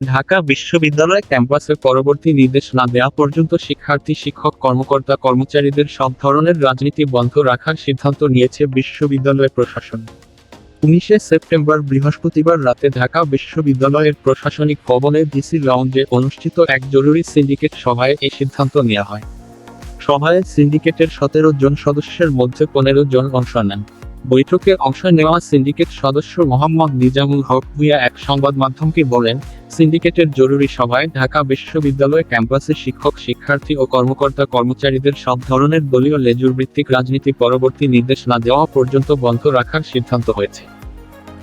ঢাকা বিশ্ববিদ্যালয় ক্যাম্পাসে পরবর্তী নির্দেশ না দেওয়া পর্যন্ত শিক্ষার্থী, শিক্ষক, কর্মকর্তা, কর্মচারীদের সব ধরনের রাজনীতি বন্ধ রাখার সিদ্ধান্ত নিয়েছে বিশ্ববিদ্যালয় প্রশাসন। উনিশে সেপ্টেম্বর বৃহস্পতিবার রাতে ঢাকা বিশ্ববিদ্যালয়ের প্রশাসনিক ভবনে ডিসি লাউঞ্জে অনুষ্ঠিত এক জরুরি সিন্ডিকেট সভায় এই সিদ্ধান্ত নেওয়া হয়। সভায় সিন্ডিকেটের সতেরো জন সদস্যের মধ্যে পনেরো জন অংশ নেন। বৈঠকে অংশ নেওয়া সিন্ডিকেট সদস্য মোহাম্মদ নিজামুল হক ভুইয়া এক সংবাদ মাধ্যমকে বলেন, সিন্ডিকেটের জরুরি সভায় ঢাকা বিশ্ববিদ্যালয় ক্যাম্পাসে শিক্ষক, শিক্ষার্থী ও কর্মকর্তা কর্মচারীদের সব ধরনের দলীয় লেজুর ভিত্তিক রাজনীতি পরবর্তী নির্দেশ না দেওয়া পর্যন্ত বন্ধ রাখার সিদ্ধান্ত হয়েছে।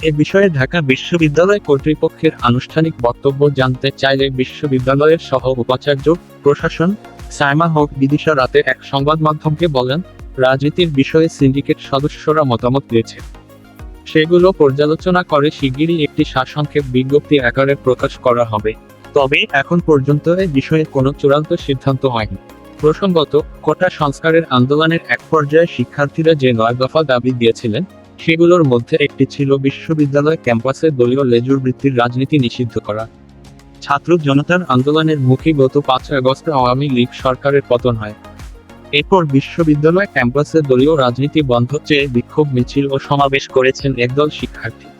এ বিষয়ে ঢাকা বিশ্ববিদ্যালয় কর্তৃপক্ষের আনুষ্ঠানিক বক্তব্য জানতে চাইলে বিশ্ববিদ্যালয়ের সহ উপাচার্য প্রশাসন, সাইমা হক বিদিশা রাতে এক সংবাদ মাধ্যমকে বলেন রাজনীতির বিষয়ে সিন্ডিকেট সদস্যরা মতামত দিয়েছে। সেগুলো পর্যালোচনা করে শিগগিরই একটি সারসংক্ষেপ বিজ্ঞপ্তি আকারে প্রকাশ করা হবে। তবে এখন পর্যন্ত এ বিষয়ে কোনো চূড়ান্ত সিদ্ধান্ত হয়নি। প্রসঙ্গত, কোটা সংস্কারের আন্দোলনের এক পর্যায়ে শিক্ষার্থীরা যে নয় দফা দাবি দিয়েছিলেন, সেগুলোর মধ্যে একটি ছিল বিশ্ববিদ্যালয় ক্যাম্পাসে দলীয় লেজুর বৃত্তির রাজনীতি নিষিদ্ধ করা। ছাত্র জনতার আন্দোলনের মুখে গত পাঁচ আগস্ট আওয়ামী লীগ সরকারের পতন হয়। এরপর বিশ্ববিদ্যালয় ক্যাম্পাসে দলীয় রাজনীতি বন্ধ চেয়ে বিক্ষোভ মিছিল ও সমাবেশ করেছেন একদল শিক্ষার্থী।